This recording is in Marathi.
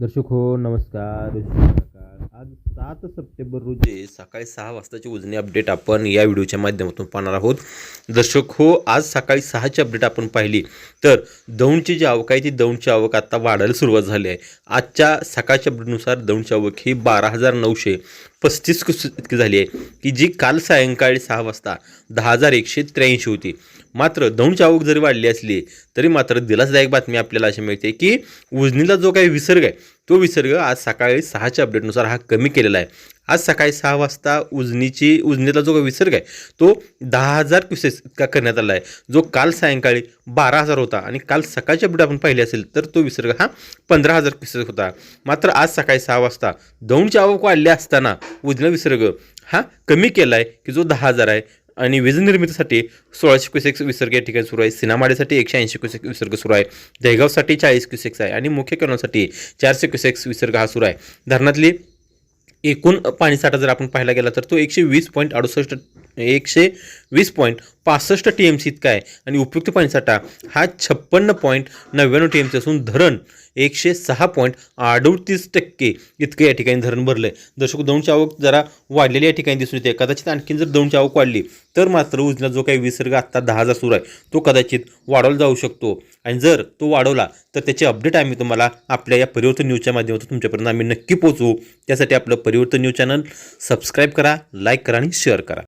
दर्शक हो नमस्कार. आज सात सप्टेंबर रोजी सकाळी सहा वाजताची उजनी अपडेट आपण या व्हिडिओच्या माध्यमातून पाहणार आहोत. दर्शक हो आज सकाळी सहाची अपडेट आपण पाहिली. तर दौंडची जी आवक आहे ती दौंडची आवक आता वाढायला सुरुवात झाली आहे. आजच्या सकाळच्या अपडेटनुसार दौंडची आवक ही बारा हजार नऊशे पस्तीस इतकी झाली आहे की जी काल सायंकाळी सहा वाजता दहा हजार एकशे त्र्याऐंशी होती. मात्र दौंडची आवक जरी वाढली असली तरी मात्र दिलासदायक बातमी आपल्याला अशी मिळते की उजनीला जो काही विसर्ग आहे तो विसर्ग आज सकाळी सहाच्या अपडेटनुसार हा कमी केलेला आहे. आज सकाळी सहा वाजता उजनीची उजनीला जो विसर्ग आहे तो दहा हजार क्युसेस इतका करण्यात आला आहे. जो काल सायंकाळी बारा हजार होता आणि काल सकाळच्या अपडेट आपण पाहिले असेल तर तो विसर्ग हा पंधरा हजार क्युसेस होता. मात्र आज सकाळी सहा वाजता दौंडची आवक वाढली असताना उजना विसर्ग हा कमी केला आहे की जो दहा हजार आहे. आणि वीज निर्मितीसाठी सोळाशे क्युसेक्स विसर्ग या ठिकाणी सुरू आहे. सिनामाडेसाठी एकशे ऐंशी क्युसेक विसर्ग सुरू आहे. दहेगावसाठी चाळीस क्युसेक्स आहे. आणि मुख्य किरणासाठी चारशे क्युसेक्स विसर्ग हा सुरू आहे. धरणातली एकूण पाणीसाठा जर आपण पाहायला गेला तर तो एकशे वीस पॉईंट अडुसष्ट एकशे वीस पॉईंट पासष्ट टी एम सी इतका आहे. आणि उपयुक्त पाणीसाठा हा छप्पन्न पॉईंट नव्याण्णव टी एम सी असून धरण एकशे सहा पॉईंट अडतीस टक्के इतकं या ठिकाणी धरण भरलं आहे दर्शक दौंडची आवक जरा वाढलेली या ठिकाणी दिसून येते. कदाचित आणखीन जर दौंडची आवक वाढली तर मात्र उजला जो काही विसर्ग आत्ता दहा हजार सुरू आहे तो कदाचित वाढवला जाऊ शकतो. आणि जर तो वाढवला तर त्याचे अपडेट आम्ही तुम्हाला आपल्या या परिवर्तन न्यूजच्या माध्यमातून तुमच्यापर्यंत आम्ही नक्की पोहोचवू. त्यासाठी आपलं परिवर्तन न्यूज चॅनल सबस्क्राईब करा लाईक करा आणि शेअर करा.